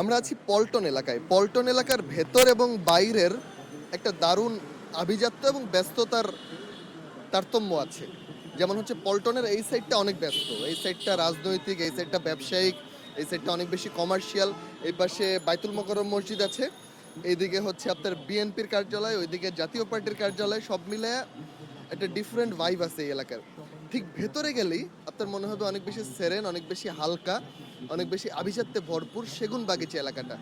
আমরা আছি পল্টন এলাকায়। পল্টন এলাকার ভেতর এবং বাইরের একটা দারুণ আভিজাত্য এবং ব্যস্ততার তারতম্য আছে। যেমন হচ্ছে পল্টনের এই সাইডটা অনেক ব্যস্ত। এই সাইডটা রাজনৈতিক, এই সাইডটা ব্যবসায়িক, এই সাইডটা অনেক বেশি কমার্শিয়াল এই পাশে বাইতুল মোকরম মসজিদ আছে। এইদিকে হচ্ছে আপনার বিএনপির কার্যালয়, ওইদিকে জাতীয় পার্টির কার্যালয়, সব মিলে একটা ডিফারেন্ট ভাইব আছে এই এলাকার। ঠিক ভেতরে গেলেই আপনার মনে হবে অনেক বেশি সেরেন অনেক বেশি হালকা। অনেক বেশি আভিজাত্যে ভরপুর সেগুন বাগিচা এলাকাটা।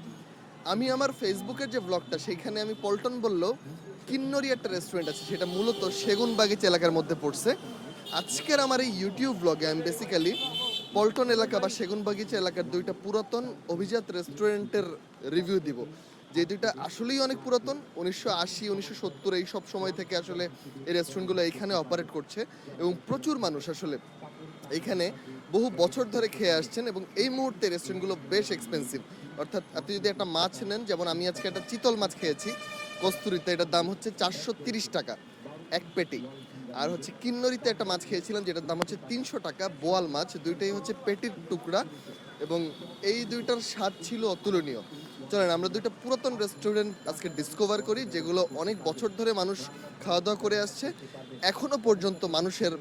আমি আমার ফেসবুকের যে ব্লগটা, সেইখানে আমি পল্টন বলল কিন্নরি একটা রেস্টুরেন্ট আছে, সেটা মূলত সেগুন বাগিচা এলাকার মধ্যে পড়ছে। আজকের আমার এই ইউটিউব ব্লগে আমি বেসিক্যালি পল্টন এলাকা বা সেগুন বাগিচা এলাকার দুইটা পুরাতন অভিজাত রেস্টুরেন্টের রিভিউ দিব। যে দুইটা আসলেই অনেক পুরাতন উনিশশো আশি উনিশশো সত্তর এই সব সময় থেকে আসলে এই রেস্টুরেন্টগুলো এইখানে অপারেট করছে এবং প্রচুর মানুষ আসলে এইখানে বহু বছর ধরে খেয়ে আসছেন এবং এই মুহূর্তে রেস্টুরেন্টগুলো বেশ এক্সপেন্সিভ অর্থাৎ আপনি যদি একটা মাছ নেন যেমন আমি আজকে একটা চিতল মাছ খেয়েছি কস্তুরিতে এটার দাম হচ্ছে চারশো তিরিশ টাকা এক পেটি। আর হচ্ছে কিন্নরিতে একটা মাছ খেয়েছিলাম যেটার দাম হচ্ছে তিনশো টাকা বোয়াল মাছ দুইটাই হচ্ছে পেটির টুকরা এবং এই দুইটার স্বাদ ছিল অতুলনীয়। চলেন, আমরা দুইটা পুরাতন রেস্টুরেন্ট আজকে ডিসকভার করি, যেগুলো অনেক বছর ধরে মানুষ খাওয়া দাওয়া করে আসছে। এখনও পর্যন্ত মানুষের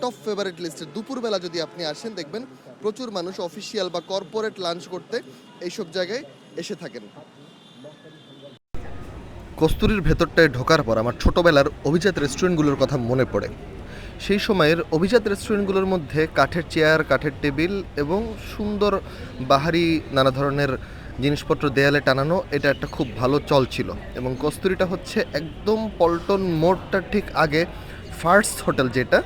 টপ ফেভারিট লিস্টের দুপুরবেলা যদি আপনি আসেন, দেখবেন প্রচুর মানুষ অফিসিয়াল বা কর্পোরেট লাঞ্চ করতে এইসব জায়গায় এসে থাকেন। কস্তুরির ভেতরটায় ঢোকার পর আমার ছোটবেলার অভিজাত রেস্টুরেন্টগুলোর কথা মনে পড়ে। সেই সময়ের অভিজাত রেস্টুরেন্টগুলোর মধ্যে কাঠের চেয়ার কাঠের টেবিল এবং সুন্দর বাহারি নানা ধরনের জিনিসপত্র দেয়ালে টানানো, এটা একটা খুব ভালো চল ছিল। এবং কস্তুরিটা হচ্ছে একদম পল্টন মোড়টার ঠিক আগে ফার্স্ট হোটেল যেটা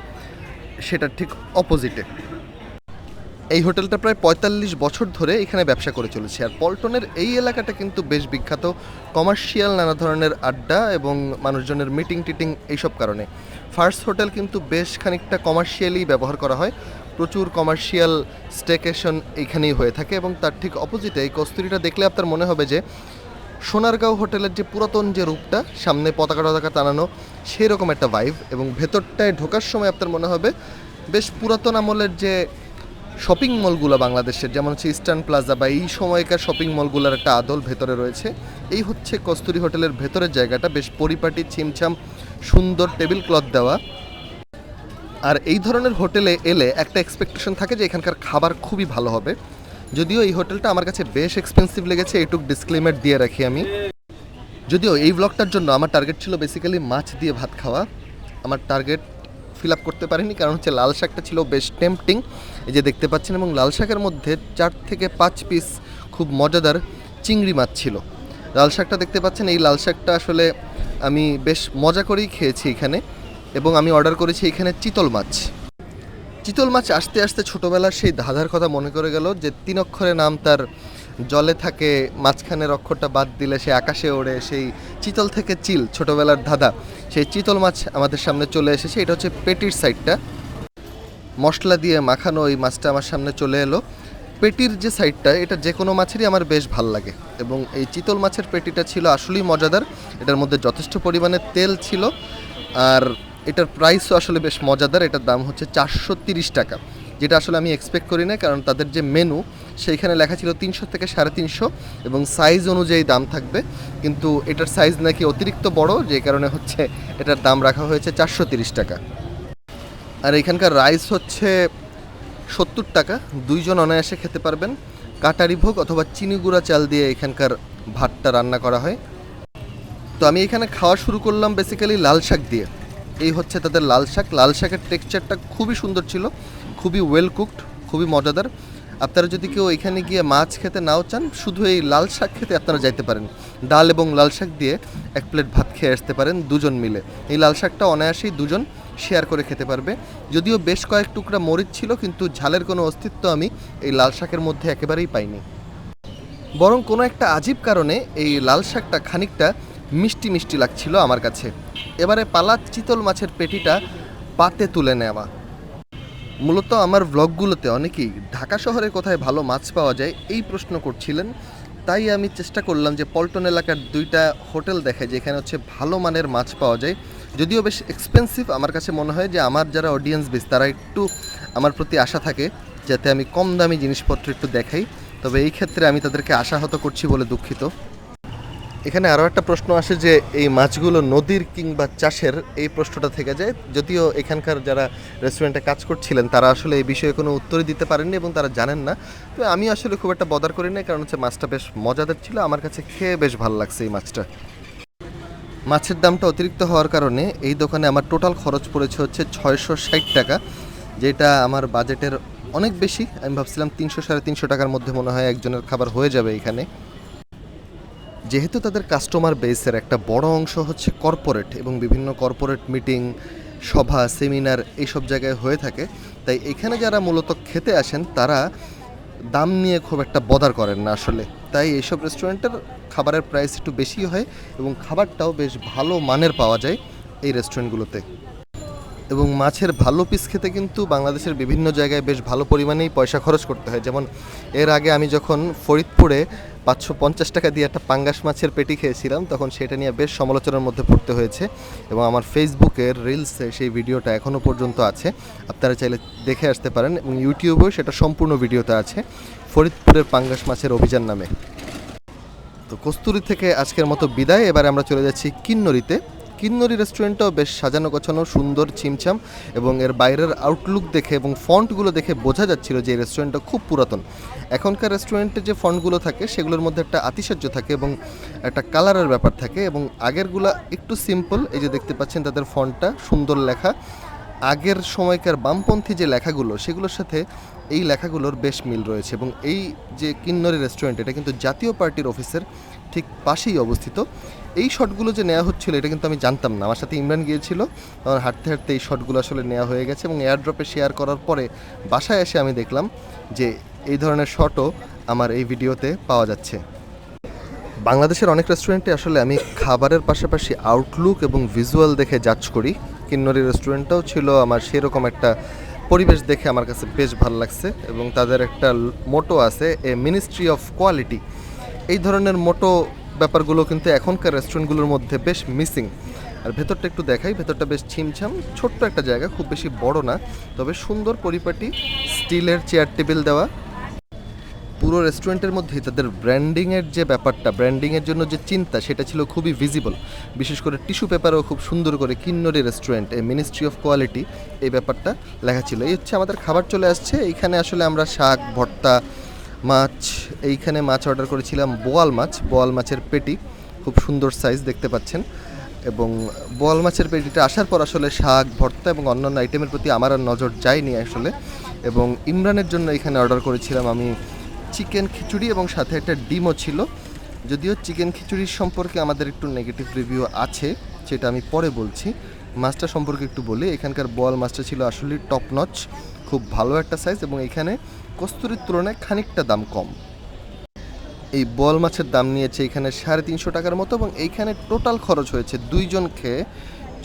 সেটার ঠিক অপোজিটে। এই হোটেলটা প্রায় পঁয়তাল্লিশ বছর ধরে এখানে ব্যবসা করে চলেছে। আর পল্টনের এই এলাকাটা কিন্তু বেশ বিখ্যাত কমার্শিয়াল নানা ধরনের আড্ডা এবং মানুষজনের মিটিং টিটিং এইসব কারণে। ফার্স্ট হোটেল কিন্তু বেশ খানিকটা কমার্শিয়ালি ব্যবহার করা হয়। প্রচুর কমার্শিয়াল স্টেকেশন এইখানেই হয়ে থাকে এবং তার ঠিক অপোজিটে এই কস্তুরিটা দেখলে আপনার মনে হবে যে সোনারগাঁও হোটেলের যে পুরাতন যে রূপটা, সামনে পতাকা টতাকা টানানো সেই রকম একটা ভাইব এবং ভেতরটায় ঢোকার সময় আপনার মনে হবে বেশ পুরাতন আমলের যে শপিং মলগুলো বাংলাদেশের, যেমন হচ্ছে ইস্টার্ন প্লাজা বা এই সময়কার শপিং মলগুলোর একটা আদল ভেতরে রয়েছে। এই হচ্ছে কস্তুরি হোটেলের ভেতরের জায়গাটা, বেশ পরিপাটি, ছিমছাম, সুন্দর টেবিল ক্লথ দেওয়া। আর এই ধরনের হোটেলে এলে একটা এক্সপেকটেশন থাকে যে এখানকার খাবার খুবই ভালো হবে। যদিও এই হোটেলটা আমার কাছে বেশ এক্সপেন্সিভ লেগেছে এইটুক ডিসক্লেমার দিয়ে রাখি আমি। যদিও এই ব্লগটার জন্য আমার টার্গেট ছিল বেসিক্যালি মাছ দিয়ে ভাত খাওয়া। আমার টার্গেট ফিল আপ করতে পারিনি, কারণ হচ্ছে লাল শাকটা ছিল বেশ টেম্পটিং এই যে দেখতে পাচ্ছেন, এবং লাল শাকের মধ্যে চার থেকে পাঁচ পিস খুব মজাদার চিংড়ি মাছ ছিল। লাল শাকটা দেখতে পাচ্ছেন, এই লাল শাকটা আসলে আমি বেশ মজা করেই খেয়েছি এখানে। এবং আমি অর্ডার করেছি এখানে চিতল মাছ। চিতল মাছ আসতে আসতে ছোটবেলার সেই ধাঁধার কথা মনে করে গেল যে তিন অক্ষরে নাম তার জলে থাকে, মাঝখানের অক্ষরটা বাদ দিলে সে আকাশে ওড়ে, সেই চিতল থেকে চিল, ছোটবেলার ধাঁধা। সেই চিতল মাছ আমাদের সামনে চলে এসেছে, এটা হচ্ছে পেটির সাইডটা মশলা দিয়ে মাখানো এই মাছটা আমার সামনে চলে এলো। পেটির যে সাইডটা এটা যে কোনো মাছেরই আমার বেশ ভালো লাগে। এবং এই চিতল মাছের পেটিটা ছিল আসলেই মজাদার। এটার মধ্যে যথেষ্ট পরিমাণে তেল ছিল। আর এটার প্রাইসও আসলে বেশ মজাদার, এটার দাম হচ্ছে চারশো টাকা। যেটা আসলে আমি এক্সপেক্ট করি না, কারণ তাদের যে মেনু সেইখানে লেখা ছিল তিনশো থেকে সাড়ে তিনশো এবং সাইজ অনুযায়ী দাম থাকবে। কিন্তু এটার সাইজ নাকি অতিরিক্ত বড়, যে কারণে হচ্ছে এটার দাম রাখা হয়েছে চারশো তিরিশ টাকা। আর এখানকার রাইস হচ্ছে সত্তর টাকা, দুইজন অনায়াসে খেতে পারবেন। কাটারি ভোগ অথবা চিনি গুঁড়া চাল দিয়ে এখানকার ভাতটা রান্না করা হয়। তো আমি এখানে খাওয়া শুরু করলাম বেসিক্যালি লাল শাক দিয়ে। এই হচ্ছে তাদের লাল শাক। লাল শাকের টেক্সচারটা খুবই সুন্দর ছিল, খুবই ওয়েল কুকড খুবই মজাদার। আপনারা যদি কেউ এখানে গিয়ে মাছ খেতে নাও চান, শুধু এই লাল শাক খেতে আপনারা যাইতে পারেন। ডাল এবং লাল শাক দিয়ে এক প্লেট ভাত খেয়ে আসতে পারেন দুজন মিলে। এই লাল শাকটা অনায়াসেই দুজন শেয়ার করে খেতে পারবে। যদিও বেশ কয়েক টুকরা মরিচ ছিল, কিন্তু ঝালের কোনো অস্তিত্ব আমি এই লাল শাকের মধ্যে একেবারেই পাইনি। বরং কোনো একটা আজীব কারণে এই লাল শাকটা খানিকটা মিষ্টি মিষ্টি লাগছিল আমার কাছে। এবারে পালা চিতল মাছের পেটিটা পাতে তুলে নেওয়া। মূলত আমার ব্লগগুলোতে অনেকেই ঢাকা শহরে কোথায় ভালো মাছ পাওয়া যায় এই প্রশ্ন করছিলেন। তাই আমি চেষ্টা করলাম যে পল্টন এলাকার দুইটা হোটেল দেখে যেখানে হচ্ছে ভালো মানের মাছ পাওয়া যায়। যদিও বেশ এক্সপেন্সিভ আমার কাছে মনে হয় যে আমার যারা অডিয়েন্স বেশ তারা একটু আমার প্রতি আশা থাকে, যাতে আমি কম দামি জিনিসপত্র একটু দেখাই। তবে এই ক্ষেত্রে আমি তাদেরকে আশাহত করছি বলে দুঃখিত। এখানে আরও একটা প্রশ্ন আসে যে এই মাছগুলো নদীর কিংবা চাষের এই প্রশ্নটা থেকে যায়। যদিও এখানকার যারা রেস্টুরেন্টে কাজ করছিলেন, তারা আসলে এই বিষয়ে কোনো উত্তরই দিতে পারেননি এবং তারা জানেন না। তো আমি আসলে খুব একটা বদার করি না কারণ হচ্ছে মাছটা বেশ মজাদার ছিল। আমার কাছে খেয়ে বেশ ভালো লাগছে এই মাছটা। মাছের দামটা অতিরিক্ত হওয়ার কারণে এই দোকানে আমার টোটাল খরচ পড়েছে হচ্ছে ছয়শো ষাট টাকা, যেটা আমার বাজেটের অনেক বেশি। আমি ভাবছিলাম তিনশো সাড়ে তিনশো টাকার মধ্যে মনে হয় একজনের খাবার হয়ে যাবে এখানে। যেহেতু তাদের কাস্টমার বেসের একটা বড় অংশ হচ্ছে কর্পোরেট এবং বিভিন্ন কর্পোরেট মিটিং সভা সেমিনার এইসব জায়গায় হয়ে থাকে, তাই এখানে যারা মূলত খেতে আসেন, তারা দাম নিয়ে খুব একটা বদার করেন না আসলে। তাই এইসব রেস্টুরেন্টের খাবারের প্রাইস একটু বেশি হয় এবং খাবারটাও বেশ ভালো মানের পাওয়া যায় এই রেস্টুরেন্টগুলোতে এবং মাছের ভালো পিস খেতে কিন্তু বাংলাদেশের বিভিন্ন জায়গায় বেশ ভালো পরিমাণেই পয়সা খরচ করতে হয়। যেমন এর আগে আমি যখন ফরিদপুরে পাঁচশো পঞ্চাশ টাকা দিয়ে একটা পাঙ্গাস মাছের পেটি খেয়েছিলাম, তখন সেটা নিয়ে বেশ সমালোচনার মধ্যে পড়তে হয়েছে এবং আমার ফেসবুকের রিলসে সেই ভিডিওটা এখনও পর্যন্ত আছে। আপনারা চাইলে দেখে আসতে পারেন এবং ইউটিউবেও সেটা সম্পূর্ণ ভিডিওতে আছে, ফরিদপুরের পাঙ্গাস মাছের অভিযান নামে। তো কস্তুরি থেকে আজকের মতো বিদায়, এবার আমরা চলে যাচ্ছি কিন্নরিতে। কিন্নরি রেস্টুরেন্টটাও বেশ সাজানো গোছানো, সুন্দর, চিমচাম এবং এর বাইরের আউটলুক দেখে এবং ফন্টগুলো দেখে বোঝা যাচ্ছিল যে রেস্টুরেন্টটা খুব পুরাতন। এখনকার রেস্টুরেন্টে যে ফন্টগুলো থাকে, সেগুলোর মধ্যে একটা আতিশয্য থাকে এবং একটা কালারের ব্যাপার থাকে এবং আগেরগুলা একটু সিম্পল এই যে দেখতে পাচ্ছেন তাদের ফন্টটা সুন্দর লেখা। আগের সময়কার বামপন্থী যে লেখাগুলো, সেগুলোর সাথে এই লেখাগুলোর বেশ মিল রয়েছে এবং এই যে কিন্নরি রেস্টুরেন্ট, এটা কিন্তু জাতীয় পার্টির অফিসের ঠিক পাশেই অবস্থিত। এই শটগুলো যে নেওয়া হচ্ছিল, এটা কিন্তু আমি জানতাম না। আমার সাথে ইমরান গিয়েছিল আমার হাঁটতে হাঁটতে এই শটগুলো আসলে নেওয়া হয়ে গেছে এবং এয়ারড্রপে শেয়ার করার পরে বাসায় এসে আমি দেখলাম যে এই ধরনের শটও আমার এই ভিডিওতে পাওয়া যাচ্ছে। বাংলাদেশের অনেক রেস্টুরেন্টে আসলে আমি খাবারের পাশাপাশি আউটলুক এবং ভিজুয়াল দেখে জাজ করি। কিন্নরি রেস্টুরেন্টটাও ছিল আমার সেরকম একটা পরিবেশ দেখে আমার কাছে বেশ ভালো লাগছে এবং তাদের একটা মোটো আছে, এ মিনিস্ট্রি অফ কোয়ালিটি এই ধরনের মোটো ব্যাপারগুলো কিন্তু এখনকার রেস্টুরেন্টগুলোর মধ্যে বেশ মিসিং আর ভেতরটা একটু দেখাই, ভেতরটা বেশ ছিমছাম। ছোট্ট একটা জায়গা, খুব বেশি বড় না, তবে সুন্দর পরিপাটি, স্টিলের চেয়ার টেবিল দেওয়া পুরো রেস্টুরেন্টের মধ্যেই তাদের ব্র্যান্ডিংয়ের যে ব্যাপারটা ব্র্যান্ডিংয়ের জন্য যে চিন্তা, সেটা ছিল খুবই ভিজিবল বিশেষ করে টিস্যু পেপারও খুব সুন্দর করে কিন্নরি রেস্টুরেন্ট এ মিনিস্ট্রি অফ কোয়ালিটি এই ব্যাপারটা লেখা ছিল। এই হচ্ছে আমাদের খাবার চলে আসছে। এইখানে আসলে আমরা শাক, ভর্তা, মাছ, এইখানে মাছ অর্ডার করেছিলাম বোয়াল মাছ। বোয়াল মাছের পেটি, খুব সুন্দর সাইজ দেখতে পাচ্ছেন। এবং বোয়াল মাছের পেটিটা আসার পর আসলে শাক, ভর্তা এবং অন্যান্য আইটেমের প্রতি আমার আর নজর যায়নি আসলে। এবং ইমরানের জন্য এখানে অর্ডার করেছিলাম আমি চিকেন খিচুড়ি এবং সাথে একটা ডিমও ছিল। যদিও চিকেন খিচুড়ির সম্পর্কে আমাদের একটু নেগেটিভ রিভিউ আছে, সেটা আমি পরে বলছি। মাছটা সম্পর্কে একটু বলি, এখানকার বোয়াল মাছটা ছিল আসলে টপ নচ খুব ভালো একটা সাইজ এবং এখানে কস্তুরির তুলনায় খানিকটা দাম কম। এই বোয়াল মাছের দাম নিয়েছে এখানে সাড়ে তিনশো টাকার মতো এবং এইখানে টোটাল খরচ হয়েছে দুইজন খেয়ে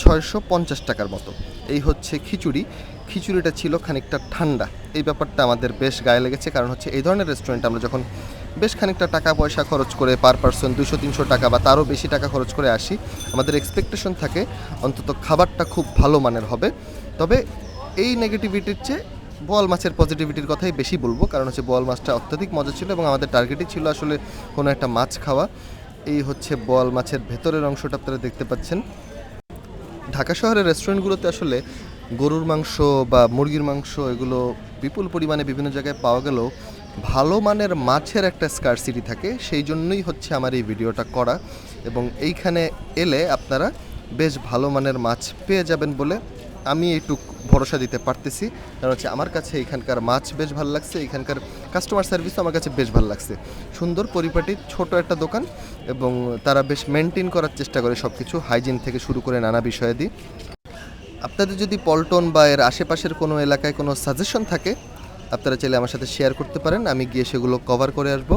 ছয়শো পঞ্চাশ টাকার মতো। এই হচ্ছে খিচুড়ি। খিচুড়িটা ছিল খানিকটা ঠান্ডা। এই ব্যাপারটা আমাদের বেশ গায়ে লেগেছে, কারণ হচ্ছে এই ধরনের রেস্টুরেন্ট আমরা যখন বেশ খানিকটা টাকা পয়সা খরচ করে পার পার্সন দুশো তিনশো টাকা বা তারও বেশি টাকা খরচ করে আসি, আমাদের এক্সপেকটেশন থাকে অন্তত খাবারটা খুব ভালো মানের হবে। তবে এই নেগেটিভিটির চেয়ে বোয়াল মাছের পজিটিভিটির কথাই বেশি বলব, কারণ হচ্ছে বোয়াল মাছটা অত্যাধিক মজা ছিল এবং আমাদের টার্গেটই ছিল আসলে কোনো একটা মাছ খাওয়া। এই হচ্ছে বোয়াল মাছের ভেতরের অংশটা আপনারা দেখতে পাচ্ছেন। ঢাকা শহরের রেস্টুরেন্টগুলোতে আসলে গরুর মাংস বা মুরগির মাংস এগুলো বিপুল পরিমাণে বিভিন্ন জায়গায় পাওয়া গেলেও ভালো মানের মাছের একটা স্কারসিটি থাকে, সেই জন্যই হচ্ছে আমার এই ভিডিওটা করা। এবং এইখানে এলে আপনারা বেশ ভালো মানের মাছ পেয়ে যাবেন বলে আমি একটু ভরসা দিতে পারতেছি। কারণ হচ্ছে আমার কাছে এখানকার মাছ বেশ ভালো লাগছে, এখানকার কাস্টমার সার্ভিসও আমার কাছে বেশ ভালো লাগছে। সুন্দর পরিপাটি, ছোট একটা দোকান এবং তারা বেশ মেনটেন করার চেষ্টা করে সব কিছু হাইজিন থেকে শুরু করে নানা বিষয়াদি আপনাদের যদি পল্টন বা এর আশেপাশের কোনো এলাকায় কোনো সাজেশন থাকে, আপনারা চাইলে আমার সাথে শেয়ার করতে পারেন। আমি গিয়ে সেগুলো কভার করে আসব।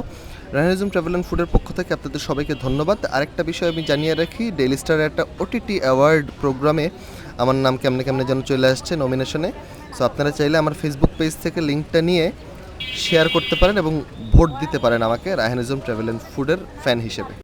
রানিজম ট্রাভেল অ্যান্ড ফুডের পক্ষ থেকে আপনাদের সবাইকে ধন্যবাদ। আরেকটা বিষয় আমি জানিয়ে রাখি ডেইলি স্টারের একটা ওটিটি অ্যাওয়ার্ড প্রোগ্রামে আমার নাম কেমনে কেমনে যেন চলে আসছে নমিনেশনে সো আপনারা চাইলে আমার ফেসবুক পেজ থেকে লিঙ্কটা নিয়ে শেয়ার করতে পারেন এবং ভোট দিতে পারেন আমাকে রাহানিজম ট্রাভেল অ্যান্ড ফুডের ফ্যান হিসেবে।